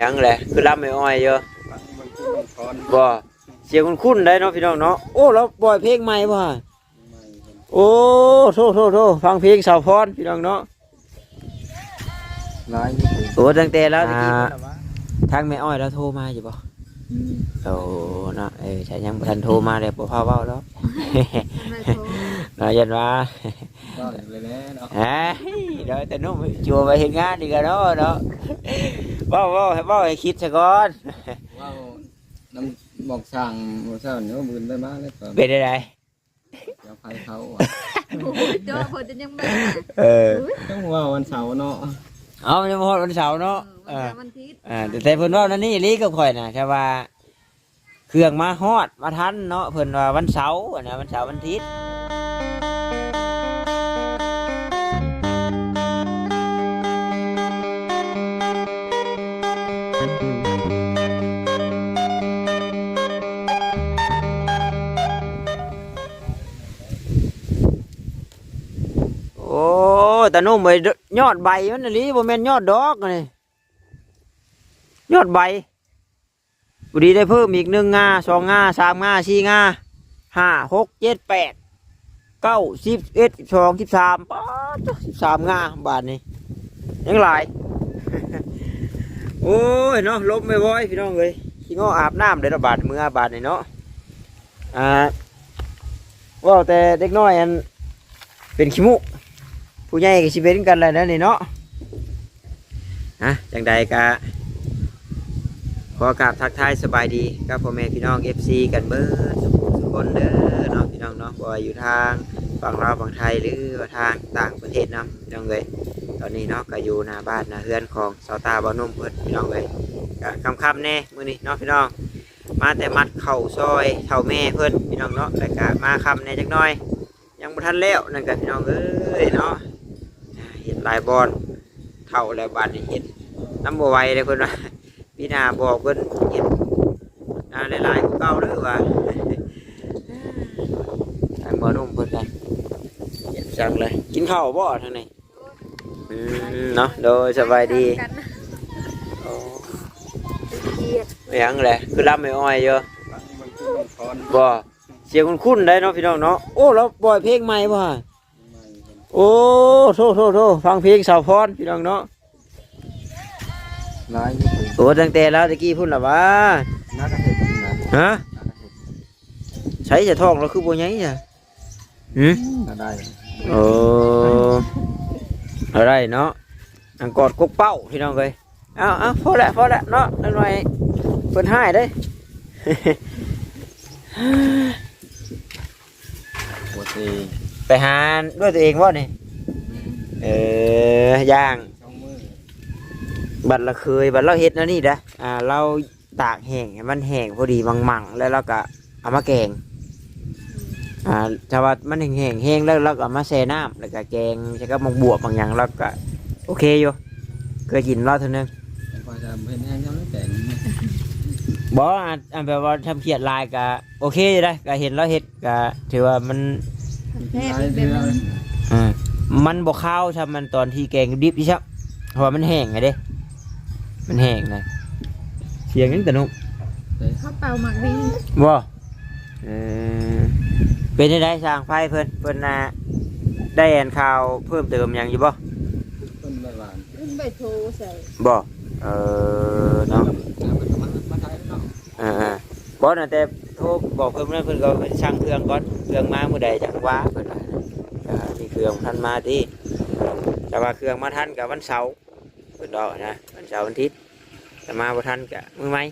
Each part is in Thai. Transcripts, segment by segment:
ยังแหละคือลำไม่อ้อยเยอะมันคือต้องถอนบ่เสียงคุ้นๆได้เนาะพี่น้องเนาะโอ้เราปล่อยเพลงใหม่บ่ฮะไม้มันโอ้โทษโทษโทษฟังเพลงสาวพรพี่น้องเนาะหลายอยู่โอ้ตั้งแต่แล้วอ่าทางแม่อ้อยเราโทรมาอยู่บ่โอ้เนาะเออใช่ยังบ่ทันโทรมาเลยบ่พาเว้าแล้วไม่โทรเนาะยันว่าก็เลยแล้วเนาะเฮ้ยเดี๋ยวแต่นุ่มจัวไปเฮ็ดงานดีกันเนาะเนาะเว้าเว้าให้เว้าให้คิดซะก่อน ว้าวน้ำบอกสั่งบอกสั่งเนื้อมือได้มาแล้วก็เป็นได้ไดเดี๋ยวไฟเขาอะโอ้ยเจ้าคนจะยังไม่เออต้องว่าวันเสาร์เนาะเอามันจะมาฮอดวันเสาร์เนาะเอเอออวันอาทิตย์อ่าแต่แต่เพิ่นว่านั่นนี่ลีกับข่อยน่ะแค่ว่า เครื่องมาฮอดมาทันเนาะเพิ่นว่าวันเสาร์อะนะวันเสาร์วันอาทิตย์ แต่นุ่มไปยอดใบมันน่ะลีบ่แม่นยอดดอกนี่ยอดใบบุดีได้เพิ่มอีกหนึ่งงาสองงาสามงาสี่งาห้าหกเจ็ดแปดเก้าสิบเอ็ดสองสิบสามป๊าสิบสามงาบาทนี่ยังหลาย โอ้ยเนาะลบไม่บ่อยพี่น้องเลยขี้ง้ออาบน้ำเดี๋ยวบาทมืออาบาทนี่เนาะอ่าว่าแต่เด็กน้อยอันเป็นขี้มุก ผู้ใหญ่ก็สิเป็นกันแหละนั่นนี่เนาะฮะจังใดกะขอกราบทักทายสบายดีกับพ่อแม่พี่น้อง FC กันเบิดสุขสุขคนเด้อเนาะพี่น้องเนาะบ่ว่าอยู่ทางฝั่งลาวฝั่งไทยหรือว่าทางต่างประเทศเนาะพี่น้องเลยตอนนี้เนาะก็อยู่หน้าบ้านหน้าเฮือนของสาวตาบ่านุ่มเพิ่นพี่น้องเลยก็ค่ำๆแน่มื้อนี้เนาะพี่น้อง มาแต่มัดเข่าซอยเท่าแม่เพิ่นพี่น้องเนาะแล้วก็มาค่ำแน่จักหน่อย ยังบ่ทันแล้วนั่นก็พี่น้องเอ้ยเนาะ ห็นหลายบอลเท่าแล้วบาดนี้เห็นน้ำบัวไหวเลยคนว่าพี่นาบอกเพิ่นเห็นนาหลายๆกว่าเก่าเด้อว่าทางบ่อนุ่มเพิ่นกันเห็นจังเลยกินข้าวบ่ทางนี้อืมเนาะโดยสบายดีกันนะโอ้เกียดไม่ยังเลยคือรับไม่อ้อยเยอะมันคือต้องถอนบ่เสียงคุ้นๆได้เนาะพี่น้องเนาะโอ้เราปล่อยเพลงใหม่บ่ฮะไม้มัน โอ้โทษโทษโทษฟังเพลงสาวพรพี่น้องเนาะหลายอยู่โอ้ตั้งแต่แล้วตะกี้พุ่นละวะนักเห็ดนะฮะนักเห็ดใช้จะท้องเราคือบัวใหญ่จ้ะหืมก็ได้โอ้อะไรเนาะอังกอดกกเป้าพี่น้องเลยเอาเอาพอแล้วพอแล้วเนาะนั่นหน่อยเพิ่นให้ได้ปวดตี ไปหาด้วยตัวเองว่านี่เออย่างช่องมือบัดละเคยบัดเราเฮ็ดนะนี่นะอ่าเราตากแห้งให้มันแห้งพอดีมังๆแล้วเราก็เอามาแกงอ่าถ้าว่ามันแห้งๆแห้งแล้วเราก็เอามาแช่น้ำแล้วก็แกงใช้กับหมกบวบบางอย่างแล้วก็โอเคอยู่เคยกินรอบเท่านึงแต่พอจะเป็นแห้งเขาไม่แต่งบอกว่าอะอะแบบว่าทำเขียดลายก็โอเคอยู่ได้ก็เห็นแล้วเห็ดก็ถือว่ามัน แพทย์เป็นแบบนั้นอ่ามันบ่ข้าวทำมันตอนที่แกงดิบใช่ไหมเพราะว่ามันแห้งไงเด้ มันแห้งนะเสียงยังแต่นุกเขาเป่าหมักดีบ่เออเป็นได้ได้สร้างไฟเพิ่นเพิ่นน่ะได้แอนข่าวเพิ่มเติมหยังอยู่บ่ต้นใบหวานขึ้นไปโทรใส่บ่เออเนาะมามาไทยเนาะอ่าๆบ่น่ะแต่ โทรบอกเพิ่นนั่นเพิ่นก็ไปสั่งเครื่องก่อนเครื่องมาเมื้อใดจังว่าเพิ่นว่าอ่ามีเครื่องทันมาติแต่ว่าเครื่องมาทันกับวันเสาร์เพิ่นดอกนะวันเสาร์วันอาทิตย์แต่มาบ่ทันก็มื้อใหม่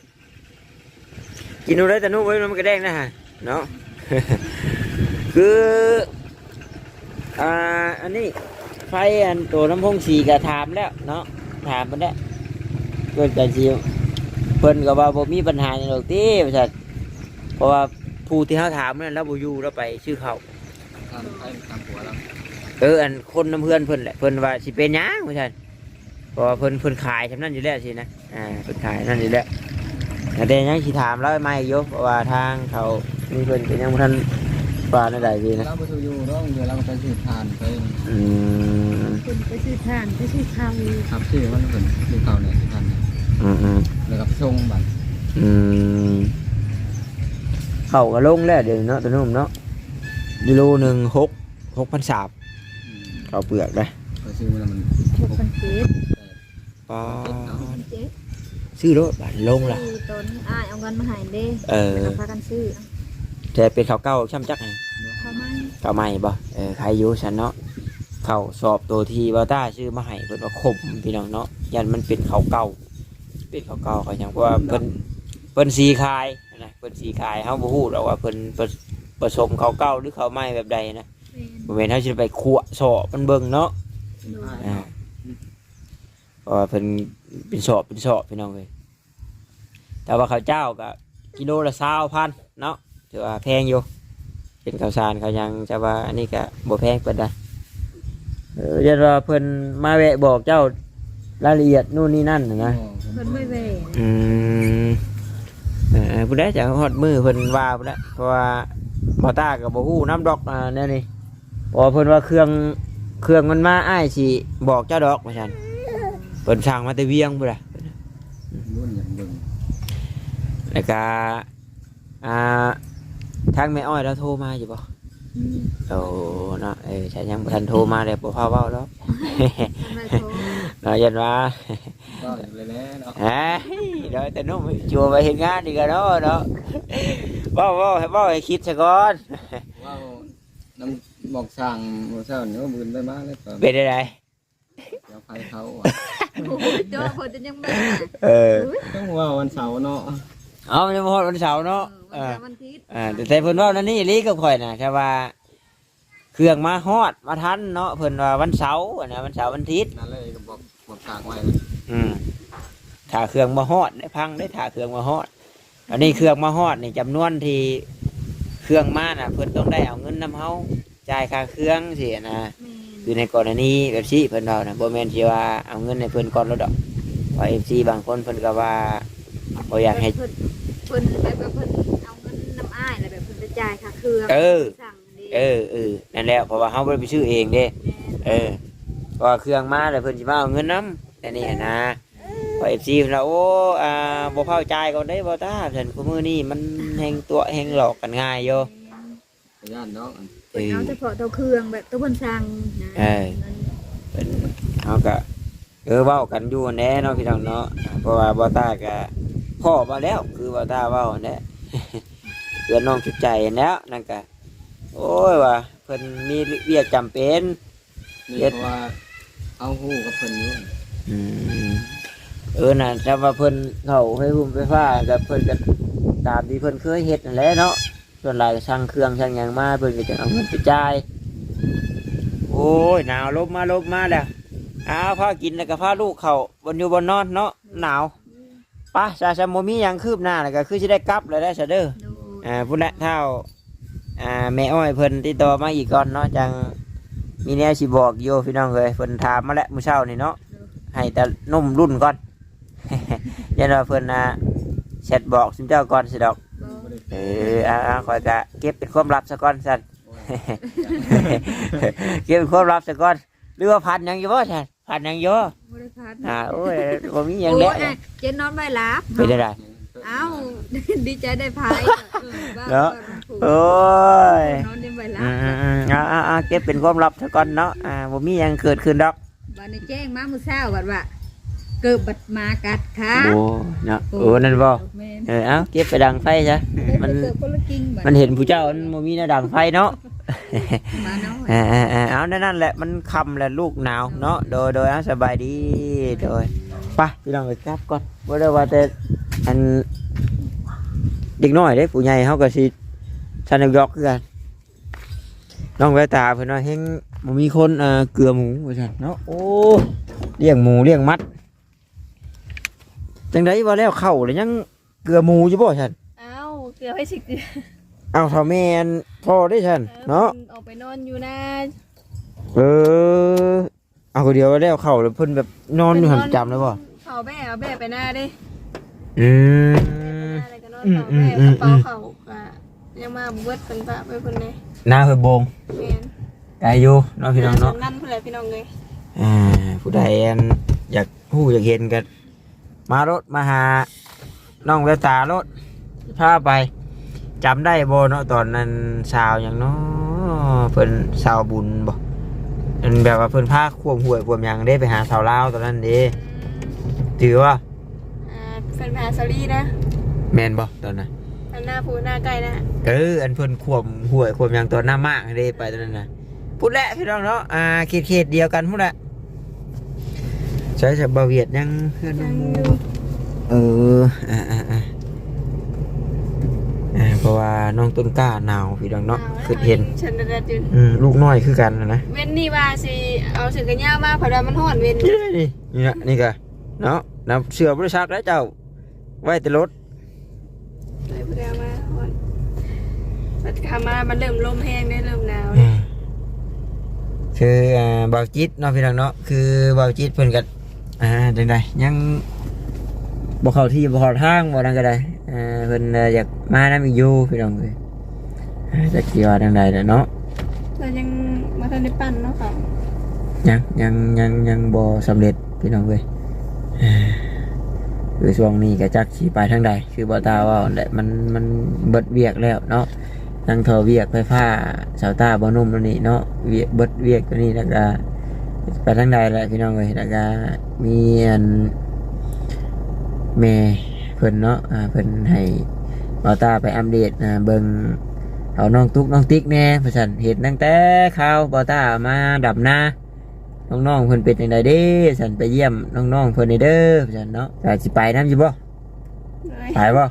กินดูได้แต่นุ่มไว้มันก็แดงนะฮะเนาะคืออ่าอันนี้ไฟอันตัวน้ำพงสีก็ถามแล้วเนาะถามมันแล้วเกิดกันสิเพิ่นก็ว่าบ่มีปัญหาหยังหรอกติว่าซั่น เพราะว่าผู้ที่เฮาถามนั่นแล้วบ่อยู่แล้วไปชื่อเขาทำไทยทำหัวเราเอออันคนน้ำเพื่อนเพิ่นแหละเพิ่นว่าสิเป็นหยังว่าซั่นเพราะว่าเพิ่นเพิ่นขายทำนั้นอยู่แล้วสินะอ่าเพิ่นขายนั่นอยู่แล้วแต่ยังสิถามแล้วไม่อยู่เพราะว่าทางเขามีเพิ่นก็ยังบ่ทันว่าในใดดีนะเราไปสู่อยู่ร้องเดี๋ยวเราไปสืบทานไปอืมคุณไปซื้อทานไปซื้อข้าวขับชื่อมันเป็นชื่อเขาเนี่ยที่ทานเนี่ยอืมอืมส่งบัดอืม เข้าก็ลงแล้วเดี๋ยวนี้เนาะตัวนุ่มเนาะกิโลหนึ่งหกหกพันสามอืมเข้าเปลือกได้ก็ซื้อมาแล้วมันหกพันเจ็ดปอหกพันเจ็ดซื้อรถบาทลงล่ะซื้อต้นอ้ายเอาเงินมาให้เด้เออ แล้วพากันซื้อแต่เป็นข้าวเก้าช่ำจักไงเขาไม่ข้าวใหม่บ่เออใครอยู่ฉันเนาะข้าวสอบตัวที่บาต้าชื่อมาให้เพิ่นว่าคมพี่น้องเนาะยันมันเป็นข้าวเก่าเป็นข้าวเก่าเขาอย่างว่าเพิ่นเพิ่นสีคาย นะเพิ่นสีคายเฮาบ่ฮู้หรอกว่าเพิ่นผสผสมข้าวเก่าหรือข้าวใหม่แบบใดนะเป็นบ่แม่นเฮาสิไปคั่วสอบมันเบิ่งเนาะเป็นผ้าอ่าเนาะเพราะว่าเพิ่นเป็นสอบเป็นสอบพี่น้องเลยแต่ว่าข้าวเจ้าก็กิโลละ20,000เนาะถือว่าแพงอยู่เป็นข้าวสารเขายังจะว่าอันนี้ก็บ่แพงเปิดได้เออเดี๋ยวว่าเพิ่นมาแวะบอกเจ้ารายละเอียดนู่นนี่นั่นนะนะ เพิ่นไม่แหวอืมเออ ผู้ใดจะฮอดมือเพิ่นว่าผู้ใดเพราะว่าบ่ตากับบ่ฮู้น้ำดอกอ่าแน่นี่เพราะว่าเพิ่นว่าเครื่องเครื่องมันมาอ้ายสิบอกเจ้าดอกว่าซั่นเพิ่นสั่งมาแต่เวียงพุ่นน่ะรุ่นอย่างเบิ่งแล้วก็อ่าทางแม่อ้อยแล้วโทรมาอยู่บ่อืมโอ้เนาะเออฉันยังบ่ทันโทรมาเลยบ่พาเว้าแล้วไม่โทรเนาะยันว่า ก็อยู่เลยแหล้วเนาะเฮ้ยเดี๋ยวแต่นุ่มชัวร์ไปเห็นงานดีกันเนาะเนาะเว้าเว้าให้เว้าให้คิดซะก่อนว่าน้ำบอกสั่งบ่เช้าเนื้อบืนไปมาแล้วก็เป็นได้ไดเดี๋ยวไปเขาอะโอ้ยโจ้เพิ่นจะยังแม่เออต้องว่าวันเสาร์เนาะเอาจะมาฮอดวันเสาร์เนาะเอเอออวันอาทิตย์อ่าแต่แต่เพิ่นเว่านั่นนี่ลีกับข่อยน่ะแค่ว่าเครื่องมาฮอดมาทันเนาะเพิ่นว่าวันเสาร์อะนะวันเสาร์วันอาทิตย์นั่นเลยก็บอกบอกสั่งไว้ อืมถ้าเครื่องมาฮอดได้พังได้ถ้าเครื่องมาฮอด อันนี้เครื่องมาฮอดนี่จำนวนที่เครื่องมาน่ะ เพิ่นต้องได้เอาเงินนํเฮาจ่ายค่าเครื่องสินะแม่คือในกรณีแบบซี่เพิ่นเรานะบ่แม่นสิว่าเอาเงินให้เพิ่นก่อนแล้วดอกเพราะ FC บางคนเพิ่นก็ว่าบ่อยากให้ เพิ่นเพิ่นแบบว่าเพิ่นเอาเงินน้ำอ้ายแล้วแบบเพิ่นไปจ่ายค่าเครื่องเออ สั่งดีเออเออนั่นแหละเพราะว่าเฮาบ่ได้ไปซื้อเองเด้แม่เออเพราะว่าเครื่องมาแล้วเพิ่นสิมาเอาเงินนํ แต่นี่นะเพอ FC เพิ่นว่าโอ้อ่าบ่เข้าใจายก่อนได้บ่ตาเพิ่นคุมื้อนี้มันแฮงตัวแฮงหลอกกันง่ายอยู่ขยันเนาะเพิ่นเอาเฉพาะตัวเครื่องแบบตัวเพิ่นสั่งนะเออเพิ่นเฮาก็เออเว้ากันอยู่แน่เนาะพี่น้องเนาะเพราะว่าบ่ตาก็พ่อมาแล้ว คือบ่ตาเว้าแน่เพื่อนน้องจุดใจแล้วนั่นก็โอ้ยว่าเพิ่นมีเรียกจำเป็นนี่เพราะว่าเอาหู้กับเพิ่นนี่อืม เออน่ะแต่ว่าเพิ่นเขาให้หุ่มไฟฟ้ากับเพิ่นก็ตามที่เพิ่นเคยเฮ็ดนั่นแหละเนาะส่วนหลายก็ช่างเครื่องช่างหยังมาเพิ่นก็จะเอาเงินไปจ่ายโอ้ยหนาวลบมาลบมาแล้วอ้าวพากินแล้วก็พาลูกเขาบนอยู่บนนอนเนาะหนาวไป้าซาซาโมมีหยังคืบหน้าแล้วก็คือสิได้กลับแล้วได้อซะเด้อดูอ่าพุ่นละเท่าอ่าแม่อ้อยเพิ่นติดต่อมาอีกก่อนเนาะจังมีแนวสิบอกโยพี่น้องเลยเพิ่นถามมาแล้วมื้อเช้านี่เนาะ ให้แต่นุ่มรุ่นก่อน ยันว่าเพิ่นน่ะแชทบอกซิมเจ้าก่อนสิดอกบ่บ่ได้เอออ่าๆคอยกะเก็บเป็นความลับซะก่อนสั่นเก็บเป็นความลับซะก่อน หรือว่าพันหยังอยู่บ่สั่นพันหยังอยู่บ่ได้พัดอ่าโอ้ยบ่มีหยังโอ้แล้ยอะเจนนอนไม่หลับไปได้ได้เอ้าดีใจได้พายเนาะโอ้ย นอนได้ไม่หลัอืบมอืมอ่าอ่าอ่าเก็บเป็นความลับซะก่อนเนาะ อ่าบ่มีหยังเกิดขึ้นดอก บัดนี้แจ้งมามื้อเช้าบัดว่าเกิดบัดมากัดขาโอ้เนาะโอ้นั่นบ่แม่นเออเอ้าเก็บไปดังไฟซะมันเกิดคนละกิ่งบัดมันเห็นผู้เจ้ามันบ่มีหน้าดังไฟเนาะมาน้อยเออเออเออเอานั่นนั่นแหละมันคำแหละลูกหนาวเนาะโดยโดยเอาสบายดีโดยไปพี่น้องไปกลับก่อนบ่ได้ว่าแต่อันเด็กน้อยเด้ผู้ใหญ่เฮาก็สิชันยอกคือกันน้องแววตาเพิ่นว่าเฮง บ่มีคนเอ่อเกลือหมูว่าซั่นเนาะโอ้เลี้ยงหมูเลี้ยงมัดจังไดว่าแล้วเข้าแล้วยังเกลือหมูอยู่บ่ฉันเอ้าเกือบให้สิเกือบเอาเท่าแม่นพ่อได้ฉันเนาะออกไปนอนอยู่นะเออเอาก็เดียวแล้วเข้าแล้วเพิ่นแบบนอนอยู่หันจำเลยบ่เขาแบ่เอาแบ่ไปหน้าดิอืมอะไรก็นอนอืมเขาแบ่อืกมระเป๋าอืมเขาอะยังมาเบิดเป็นปะไปคนนี้หน้าเพิ่นโบงแม่น ไกลอยู่เนาะพี่น้องเนาะนั่นเพื่อนพี่น้องเลยอ่าผู้ใดอันอยากฮู้อยากเห็นกันมารถมาหาน้องแววตารถพาไปจำได้บ่เนาะตอนนั้นสาวหยังเนาะเพิ่นสาวบุญบ่เป็นแบบว่าเพิ่นพาควมหวยควมหยังได้ไปหาสาวลาวตอนนั้นเด้ถือว่าอ่าเป็นพาซารีนะแม่นบ่ตอนนั้นทางหน้าผูหน้าใกล้นะเอออันเพิ่นควมหวยควมหยังตัวหน้ามากเด้ไปตอนนั้นน่ะ พูดแหละพี่น้องเนาะอ่าเขตๆเดียวกันพูดแหละใช้จะบ่เวียดยังเพื่อนน้องหมูเอออ่าอ่าอ่าอ่าเพราะว่าน้องต้นกล้าหนาวพี่ดังเนาะคือเห็นฉันเดินจุนอืมลูกน้อยคือกันนะนะเว้นนี่ว่าสิเอาเสือกันย่ามาเพราะว่ามันห่อนเว้นนี่เลยนี่นี่นะนี่ก็เนาะน้ำเสือบริษัทแล้วเจ้า ไว้แต่รถเลยเพราะว่าห่อนมันคำมามันเริ่มลมแห้งได้เริ่มหนาวอืม คืออ่าเบาจิตเนาะพี่ดังเนาะคือเบาจิตเพิ่นกันอ่าจังไดยังบ่เข้าที่บ่เข้าทางบ่ดังก็ได้อ่าเพิ่นอ่าอยากมานำอีกอยู่พี่น้องเอ้ยอ่าจักสิว่าจังไดแหละเนาะเรายังมาทันได้ปั่นเนาะค่ะยังยังยังยังบ่สำเร็จพี่น้องเว้ยเอ้อคือช่วงนี้ก็จักสิไปทางใดคือบ่ตาว่าแหละมันมันเบิดเวียกแล้วเนาะ นั่งทอเวียกไฟฟ้าสาวตาบ่นุ่มแล้วนี่เนาะเวียกเบิดเวียกตัวนี้แล้วก็ไปทางใดแหละพี่น้องเว้ยแล้วก็มีอันแม่เพิ่นเนาะอ่าเพิ่นให้บ่ตาไปอัปเดตอ่าเบิ่งเอาน้องตุ๊กน้องติ๊กแน่เพราะฉันเห็นตั้งแต่ข่าวบ่ตามาดับหน้าน้องๆเพิ่นเป็นจังไดเด้ฉันไปเยี่ยมน้องๆเพิ่นได้เด้อฉันเนาะแต่สิไปนำอยู่บ่เลยไปบ่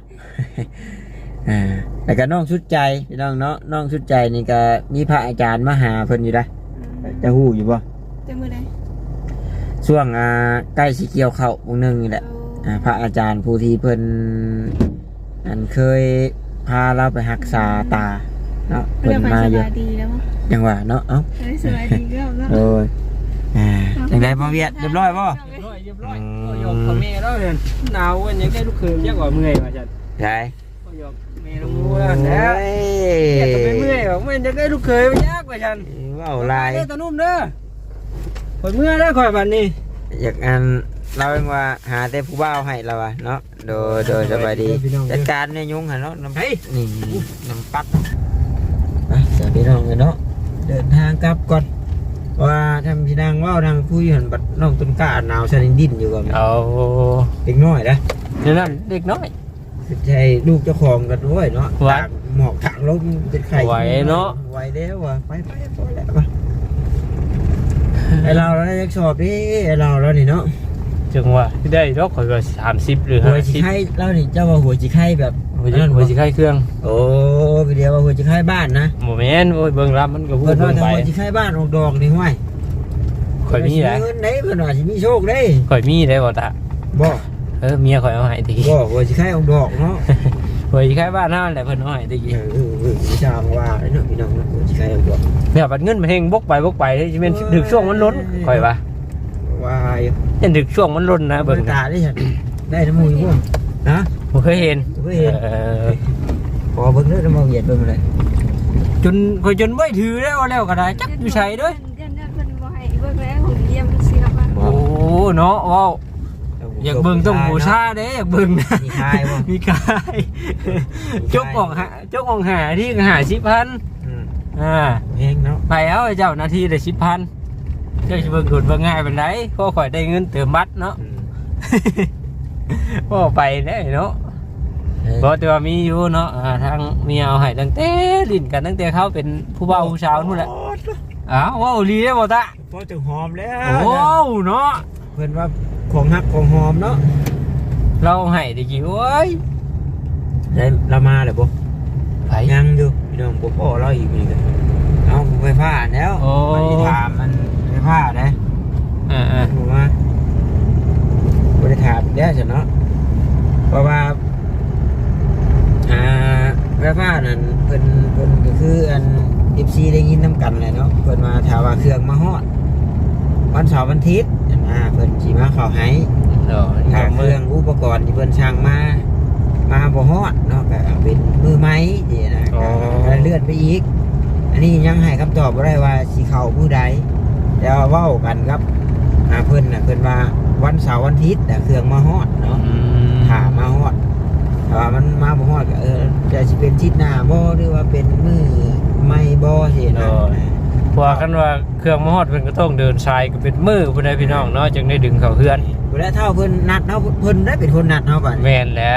อ่าแล้วก็น้องชุดใจพี่น้องเนาะน้องชุดใจนี่ก็มีพระอาจารย์มาหาเพิ่นอยู่ได้อจะฮู้อยู่บ่เต็มมือเลยช่วงอ่าใกล้สิเกี่ยวข้าววงหนึงนี่แหละอ่าพระอาจารย์ผู้ที่เพิ่นอันเคยพาเราไปรักษาตาเนาะเพื่เพิ่อนนมามาสอยู่บายดีแล้วมั้งจังหวะเนาะเอ้าเฮ้ยสบายดีก็แล้วโอ้ยอ่าจังไดบ่เวียดเรียบร้อยบ่เรียบร้อยเรียบร้อยก็ยกกับแม่แล้วเนี่ยหนาววันยังได้ลูกเขยเยอะกว่าเมื่อยว่าจัดใช่ก็ยกแม่ ลงมูแล้วแล้วอยากจะไปเมื่อยบอกเมื่อยจะได้ลูกเขยไปยากกว่าฉันว้าวลายได้ตะนุ่มเด้อคอยเมื่อยได้คอยบันนี้ อยากอันเราเองว่าหาแต่ผู้บ่าวให้เราอะเนาะโดยโดยสบายดีจัดการเนี่ยยุงหันเนาะน้ำนี่น้ำปัดไปเดี๋ยวพี่น้องกันเนาะเดินทางกลับก่อนว่าทำพี่นางว่าวทางคุยหันบัดน้องต้นกล้าหนาวชนิดดิ้นอยู่ก่อนเอาเด็กน้อยนะนี่นั่นเด็กน้อย ใช่ลูกเจ้าของกันด้วยเนาะไหวตากหมอกถังลมเป็นไข่ไหวเนาะไหวแล้วว่ะไปไปพอแล้วว่ะไอเราแล้วยังสอบดิไอเราแล้วนี่เนาะจังว่าที่ได้ดอกคอยก็สามสิบหรือหัห้าวจีสิบไข่เล่านี่เจ้าว่าหัวจีไข่แบบหัวจิหัวจิไข่เครื่องโอ้ไปเดียวว่าหัวจีไข่บ้านนะโมเมนต์โอ้ยเบิ่งรับมันก็พูเพิ่ดนว่าเบิ่งถ้าไปหัวจีไข่บ้านออกดอกนี่ห้วยคอยมีแหละเงินไหนเพิ่นว่าสิมีโชคได้คอยมีได้บ่ตาบ่เออเมียคอยเอาให้ตะกี้บ่หัวจีไข่ออกดอกเนาะหัวจิไข่บ้านเฮาแหละเพิ่นเอาให้ตะเอกี้อเออเออพี่ช่างว่าเนาะพี่น้องเนาะหัวจีไข่ออกดอกเนี่ยบัดเงินมันเฮงบกไปบกไปที่เป็นดึกช่วงมันล้นคอยว่าว่าอยู่ยันดึกช่วงมันล้นนะเบิ่เบิ่งงตาได้ฉันได้น้ำมูกอยู่บ่ฮะผมเคยเห็นบ่เคยเห็นเออพอเบิ่งเด้อน้ำมูกเหยียดเบิ่งเลยจนคอยจนไม่ถือแล้วแล้วก็ได้จักอยู่ใส่ด้วยยันยันเพิ่นบ่ให้เบิ่งแล้วผมเยี่ยมเสียมาโอ้เนาะว้าว อยากเบิ่งต้องบูชาเด้อยากเบิ่งนะมีคายบ่ มีกายจกออกหาจกออกหาที่หาสิบพันอืมอ่าแพงเนาะไปเอาไอ้เจ้านาทีได้สิบพันเจ้าสิเบิ่งดุดเบิ่งง่ายเป็นไรเพราะข่อยได้เงินเติมบัตรเนาะอืมพ่อไปได้เนาะเออเพราะแต่ว่ามีอยู่เนาะอ่าทางเมียเอาให้ตั้งแต่ลิ้นกันตั้งแต่เขาเป็นผู้บ่าวผู้สาวนู่นแหละอ้าวว้าวลีได้บ่ตะพอถึงหอมแล้วโอ้เนาะเพิ่นว่า ของฮักของหอมเนาะเราให้ตะกี้โอ้ยได้เรามาเลยบ่ไปยังอยู่พี่น้องบ่พอเราอีกนี่ก็เอาไฟฟ้าแล้วโอ้ไปถามมันไฟฟ้าได้อ่าอ่าผมว่าบ่ได้ถามแล้วจ้ะเนาะเพราะว่าอ่าไฟฟ้านั่นเพิ่นเพิ่นก็คืออัน FC ได้ยินนํกันแหละเนาะเพิ่นมาถามว่าเครื่องมาฮอดวันเสาร์วันอาทิตย์ อ่าเพิ่นสิมาเข้าให้เนาะถ้าเครื่องอุปกรณ์ที่เพิ่นช่างมา มาบ่ฮอดเนาะก็เอาเป็นมือไม้นี่นะอ๋อ ก็เลื่อนไปอีก อันนี้ยังให้คำตอบบ่ได้ว่าสิเข้ามื้อใดแต่ว่าเว้ากันครับอ่าเพิ่นน่ะเพิ่นว่าวันเสาร์วันอาทิตย์น่ะเครื่องมาฮอดเนาะ อืมถ้ามาฮอดทิศหน้าบ่หรือว่าเป็นมือไม่บ่สินะเพราะว่ากันว่าเครื่องมอดเพิ่นก็ต้องเดินทรายก็เป็นมือพุ่นใดพี่น้องเนาะจึงได้ดึงเข้าเฮือนบ่ได้เท่าเพิ่นนัดเฮาเพิ่นได้เป็นคนนัดเฮาบัดนี้แม่นแหละ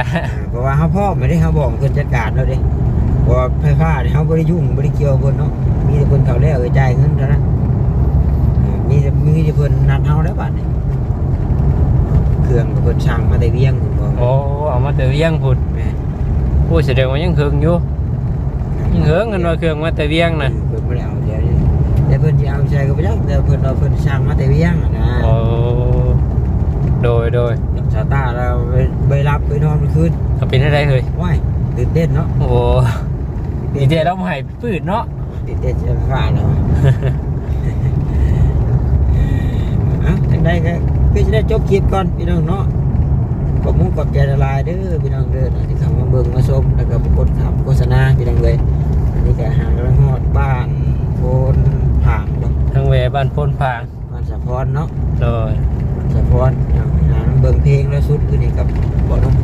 เพราะว่าเฮาพ่อไม่ได้เฮาบอกเพิ่นจัดการแล้วเด้เพราะว่าไฟฟ้าเนี่ยเฮาบ่ได้ยุ่งบ่ได้เกี่ยวเพิ่นเนาะมีแต่เพิ่นเข้าแล้วเออจ่ายเงินเท่านั้นเออมีแต่มีแต่เพิ่นนัดเฮาแล้วบัดนี้เครื่องก็เพิ่นสั่งมาแต่เวียงพุ่นบ่โอ้เอามาแต่เวียงพุ่นแม่โอ้แสดงว่ายังเฮิงอยู่ยังเฮิงกันว่าเครื่องมาแต่เวียงน่ะเพิ่นบ่ได้เอาเดี๋ยวนี้ แต่เพิ่นสิเอาใช้ก็บ่จักแต่เพิ่นเอาเพิ่นสั่งมาแต่เวียงอะนะโอ้โดยโดยสตาร์เราไปไปรับไปนอนคืนก็เป็นอะไรเฮ้ยว้ายตื่นเต้นเนาะโอ้ดีเจเราให้ปืดเนาะตื่นเต้นจะฝ่าเนาะอะทังใดก็คือจะได้จบคลิปก่อนพี่น้องเนาะขอบมุกขอบใจละลายเด้อพี่น้องเด้อนะที่เข้ามาเบิ่งมาชมแล้วก็กดขับโฆษณาพี่น้องเลยอันนี้ก็หางระหอดบ้านโพน ผางเนาะทางแหวบ้านโพนพางบ้านสะพรเนาะโดยบ้านสะพรเอาหาเบิ่งเพลงแล้วสุดคือนี่กับบ่เนาะ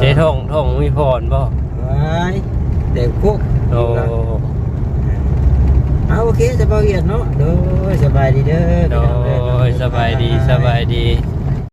เจ๊ท่องท่องมีพรบ่ไว้เด็กคุกโอ้เอาโอเคสบายเอียดเนาะโดยสบายดีเด้อโดพี่น้องเด้อยสบายดีสบายดีบ